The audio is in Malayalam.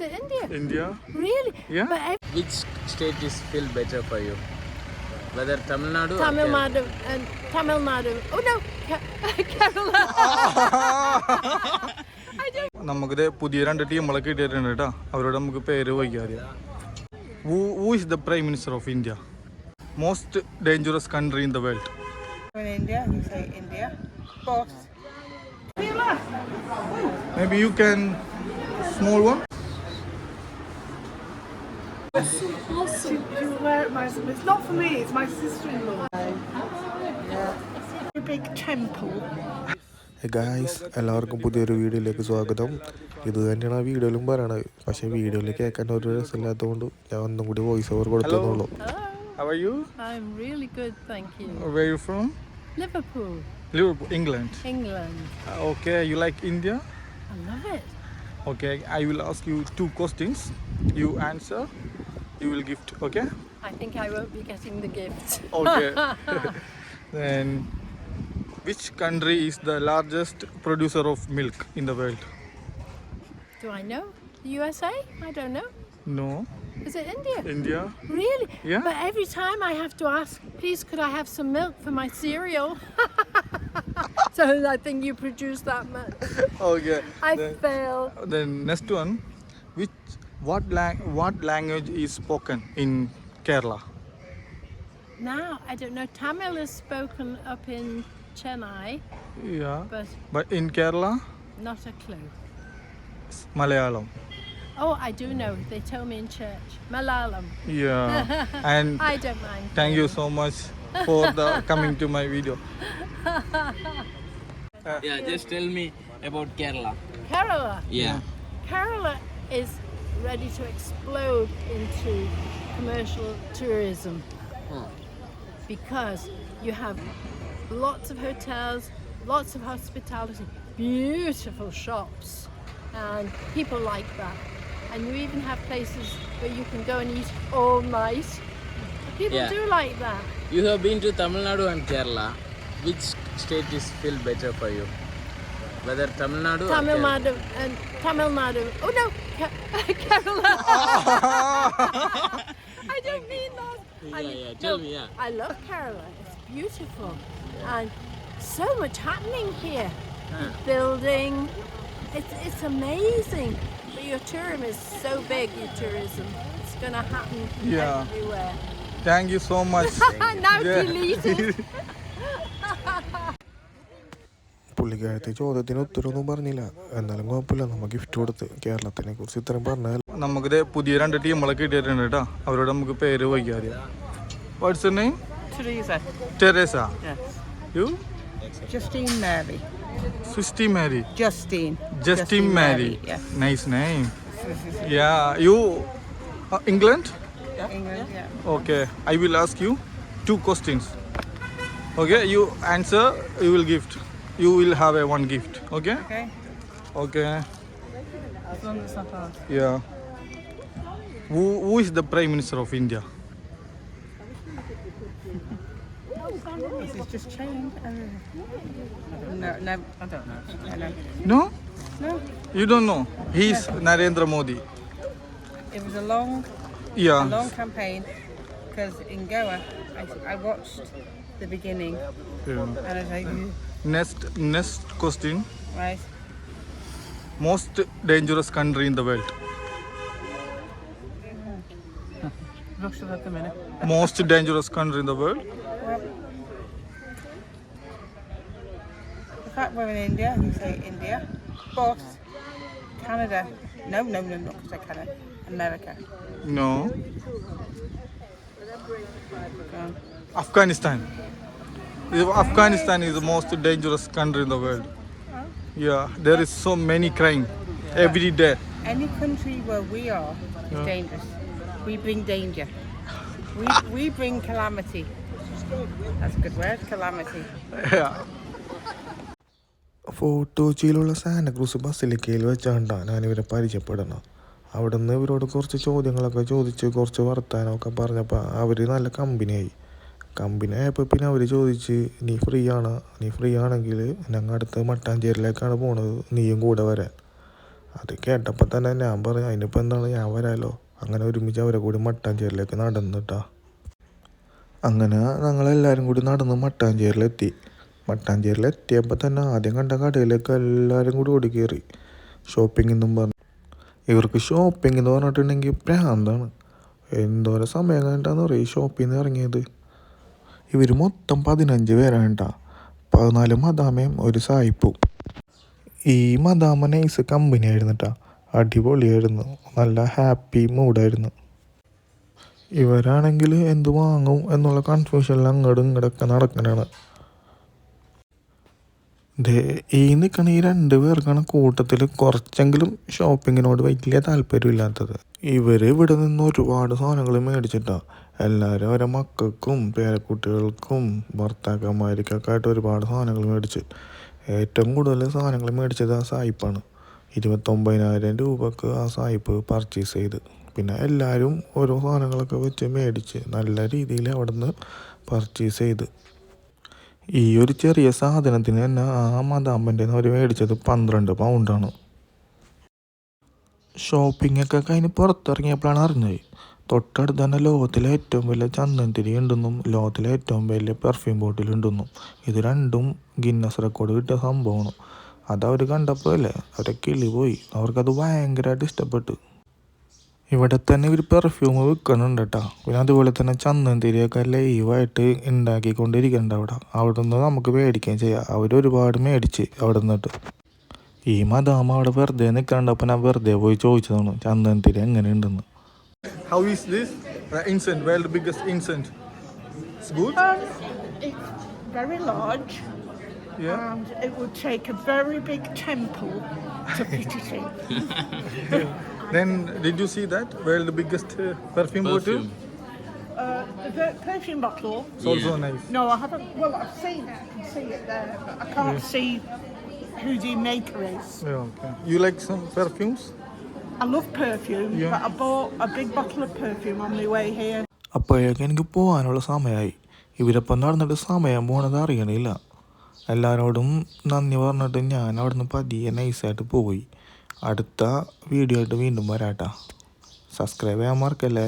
Is it India? India. Really? Yeah. But I... Which state is feel better for you? Whether Tamil Nadu Tamil or Nadu and Tamil Nadu. Oh no, Ke- Kerala. നമുക്കിത് പുതിയ രണ്ട് ടീമുകളെ കിട്ടിയിട്ടുണ്ട് കേട്ടോ അവരോട് നമുക്ക് പേര് വയ്ക്കാതെ who is the prime minister of India most dangerous country in the world In India, you can small Boss. മേ awesome. You wear it, one Where my, it's not for me, it's my sister-in-law. Yeah. A big temple. Guys എല്ലാവർക്കും പുതിയൊരു വീഡിയോയിലേക്ക് സ്വാഗതം ഇത് തന്നെയാണ് ആ വീഡിയോയിലും പറയണത് പക്ഷെ വീഡിയോയിൽ കേൾക്കാൻ ഒരു രസമില്ലാത്തതുകൊണ്ട് ഞാൻ ഒന്നും കൂടി voice over കൊടുത്തുള്ളൂ how are you I'm really good, thank you. Where you from Liverpool, Liverpool England England. Okay you like India I love it. Okay, I will ask you two questions. You answer, you will gift. Okay. I think I won't be getting the gift. Okay. then, which country is the largest producer of milk in the world? Do I know? The USA? I don't know. No. Is it India? India. Really? Yeah. But every time I have to ask, please, could I have some milk for my cereal? so I think you produce that much. Okay. I then, fail. then next one, which what lang- what language is spoken in Kerala? Now, I don't know. Tamil is spoken up in Chennai, Yeah. but But in Kerala, not a clue. it's Malayalam. Oh, I do know. They told me in church. Malayalam. Yeah. and I don't mind. Thank you so much for the coming to my video. Yeah, just tell me about Kerala. Kerala. Yeah. Kerala is ready to explode into commercial tourism because you have lots of hotels, lots of hospitality, beautiful shops, and people like that. And you even have places where you can go and eat all night. People Yeah. do like that. You have been to Tamil Nadu and Kerala. Which state is feel better for you? Whether Tamil Nadu or Tamil Kerala? Nadu and Tamil Nadu. Oh no, Ke- Kerala. I don't mean that. I Yeah, mean- yeah, tell no, me, yeah. I love Kerala. It's beautiful and so much happening here. Huh. Building. It's it's amazing. But your tourism is so big. Your tourism. It's going to happen Yeah. everywhere. Thank you so much. now Yeah. delete it. പുള്ളിക്കാരത്തെ ചോദ്യത്തിന് ഉത്തരവൊന്നും പറഞ്ഞില്ല. എന്നാലും കുഴപ്പമില്ല. നമ്മ ഗിഫ്റ്റ് കൊടുത്ത് കേരളത്തിനെ കുറിച്ച് ഇത്രയും പറഞ്ഞാൽ. നമുക്കിത് പുതിയ രണ്ട് ടീമുകളെ കിട്ടിയിട്ടുണ്ട് കേട്ടോ. അവരോട് നമുക്ക് പേര് വയ്ക്കാതെ what's name Teresa. Teresa you Justine Mary. Sixty Mary Justine. Justine Mary nice name yeah you England England, yeah. Okay, I will ask you two questions. Okay, you answer, you will gift. You will have a one gift. Okay? Okay. Okay. As long as not hard. Yeah. Who, who is the Prime Minister of India? This is just changed. No, no, I don't know. I know. No? No. You don't know. He's Narendra Modi. It was a long, a Yeah. long campaign because in Goa, I, I watched the beginning yeah. and I was like, "Mm, Next, next question. right, Most dangerous country in the world. Russia at the minute. Most dangerous country in the world. Well, the fact we're in India, you say India, but Canada, no, no, no, not say Canada, America. No. Afghanistan. Afghanistan is the most dangerous country in the world. Yeah, there is so many crime every day. Any country where we are is Yeah. dangerous. We bring danger. We, we bring calamity. That's a good word, calamity. Yeah. Fort കൊച്ചിയിലുള്ള Santa Cruz ബസിലിക്കയിൽ വെച്ചാണ്ടാണ് ഞാനിവരെ പരിചയപ്പെടുന്നത് അവിടെ നിന്ന് ഇവരോട് കുറച്ച് ചോദ്യങ്ങളൊക്കെ ചോദിച്ച് കുറച്ച് വർത്താനമൊക്കെ പറഞ്ഞപ്പോൾ അവർ നല്ല കമ്പനിയായി. കമ്പനി ആയപ്പോൾ പിന്നെ അവർ ചോദിച്ച് നീ ഫ്രീ ആണ് നീ ഫ്രീ ആണെങ്കിൽ ഞങ്ങൾ അടുത്ത് മട്ടാഞ്ചേരിയിലേക്കാണ് പോണത്. നീയും കൂടെ വരാൻ. അത് കേട്ടപ്പോൾ തന്നെ ഞാൻ പറഞ്ഞു അതിനിപ്പോൾ എന്താണ്? ഞാൻ വരാലോ. അങ്ങനെ ഒരുമിച്ച് അവരെ കൂടി മട്ടാഞ്ചേരിയിലേക്ക് നടന്നിട്ടാ. അങ്ങനെ ഞങ്ങളെല്ലാവരും കൂടി നടന്ന് മട്ടാഞ്ചേരിയിലെത്തി മട്ടാഞ്ചേരിയിലെത്തിയപ്പോൾ തന്നെ ആദ്യം കണ്ട കടയിലേക്ക് എല്ലാവരും കൂടി ഓടി കയറി ഷോപ്പിംഗ് എന്നും പറഞ്ഞു. ഇവർക്ക് ഷോപ്പിംഗ് എന്ന് പറഞ്ഞിട്ടുണ്ടെങ്കിൽ പ്രാന്താണ് എന്തോരം സമയം കണ്ടാന്ന് പറയും ഈ ഷോപ്പിൽ നിന്ന് ഇറങ്ങിയത്? ഇവർ മൊത്തം പതിനഞ്ച് പേരാണ് കേട്ടോ പതിനാല് മദാമയും ഒരു സായിപ്പും. ഈ മദാമ നൈസ് കമ്പനി ആയിരുന്നു കേട്ടോ അടിപൊളിയായിരുന്നു. നല്ല ഹാപ്പി മൂഡായിരുന്നു ഇവരാണെങ്കിൽ എന്ത് വാങ്ങും എന്നുള്ള കൺഫ്യൂഷനിൽ അങ്ങോട്ടും ഇങ്ങോട്ടൊക്കെ നടക്കണാണ് ദേ ഈ നിൽക്കണ ഈ രണ്ട് പേർക്കാണ് കൂട്ടത്തിൽ കുറച്ചെങ്കിലും ഷോപ്പിങ്ങിനോട് വലിയ താല്പര്യമില്ലാത്തത്. ഇവർ ഇവിടെ നിന്ന് ഒരുപാട് സാധനങ്ങൾ മേടിച്ചിട്ടാണ് എല്ലാവരും അവരെ മക്കൾക്കും പേരക്കുട്ടികൾക്കും ഭർത്താക്കന്മാർക്കൊക്കെ ആയിട്ട് ഒരുപാട് സാധനങ്ങൾ മേടിച്ച്. ഏറ്റവും കൂടുതൽ സാധനങ്ങൾ മേടിച്ചത് ആ സായിപ്പാണ്. ഇരുപത്തൊമ്പതിനായിരം രൂപക്ക് ആ സായിപ്പ് പർച്ചേസ് ചെയ്ത്. പിന്നെ എല്ലാവരും ഓരോ സാധനങ്ങളൊക്കെ വെച്ച് മേടിച്ച് നല്ല രീതിയിൽ അവിടെ നിന്ന് പർച്ചേസ് ചെയ്ത്. ഈ ഒരു ചെറിയ സാധനത്തിന് തന്നെ ആ മദാമ്പന്റെ അവർ മേടിച്ചത് പന്ത്രണ്ട് പൗണ്ടാണ്. ഷോപ്പിങ്ങൊക്കെ കഴിഞ്ഞ് പുറത്തിറങ്ങിയപ്പോഴാണ് അറിഞ്ഞത് തൊട്ടടുത്ത് തന്നെ ലോകത്തിലെ ഏറ്റവും വലിയ ചന്ദനത്തിരി ഉണ്ടെന്നും ലോകത്തിലെ ഏറ്റവും വലിയ പെർഫ്യൂം ബോട്ടിൽ ഉണ്ടെന്നും ഇത് രണ്ടും ഗിന്നസ് റെക്കോർഡ് കിട്ടിയ സംഭവമാണ്. അതവർ കണ്ടപ്പോൾ അല്ലേ അവരെ കിളി പോയി. അവർക്കത് ഭയങ്കരമായിട്ട് ഇഷ്ടപ്പെട്ടു. ഇവിടെ തന്നെ ഒരു പെർഫ്യൂം വിൽക്കുന്നുണ്ട് കേട്ടോ പിന്നെ അതുപോലെ തന്നെ ചന്ദനത്തിരിയൊക്കെ ലൈവായിട്ട് ഉണ്ടാക്കിക്കൊണ്ടിരിക്കുന്നുണ്ട് അവിടെ അവിടെ നിന്ന് നമുക്ക് മേടിക്കുകയും ചെയ്യാം അവർ ഒരുപാട് മേടിച്ച് അവിടെ നിന്നിട്ട് ഈ മദാമ അവിടെ വെറുതെ നിൽക്കണ്ടപ്പോൾ ഞാൻ വെറുതെ പോയി ചോദിച്ചതാണ് ചന്ദനത്തിരി എങ്ങനെയുണ്ടെന്ന് How is this? The incense, world biggest incense. It's good? Um, it's very large. Yeah. And it would take a very big temple to fit it in. Then did you see that? Well, the biggest uh, perfume, bottle? Perfume. Uh, the perfume bottle. It's also nice. No, I haven't. Well, I've seen it. I can see it there, but I can't see who the maker is. Yeah, okay. You like some perfumes? I love perfume, Yeah. but I bought a big bottle of perfume on my way here. അപ്പോഴേക്കും എനിക്ക് പോകാനുള്ള സമയമായി ഇവരപ്പം നടന്നിട്ട് സമയം പോണത് അറിയണില്ല എല്ലാവരോടും നന്ദി പറഞ്ഞിട്ട് ഞാൻ അവിടുന്ന് പതിയെ നൈസായിട്ട് പോയി അടുത്ത വീഡിയോ ആയിട്ട് വീണ്ടും വരാട്ടാ സബ്സ്ക്രൈബ് ചെയ്യാൻ മറക്കല്ലേ?